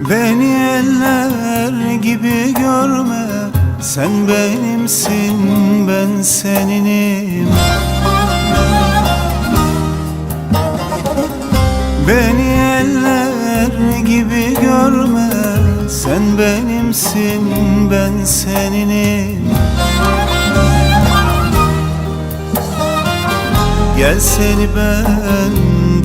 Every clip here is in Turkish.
Beni eller gibi görme. Sen benimsin ben seninim. Beni eller gibi görme. Sen benimsin ben seninim. Gel seni benden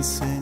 me sing.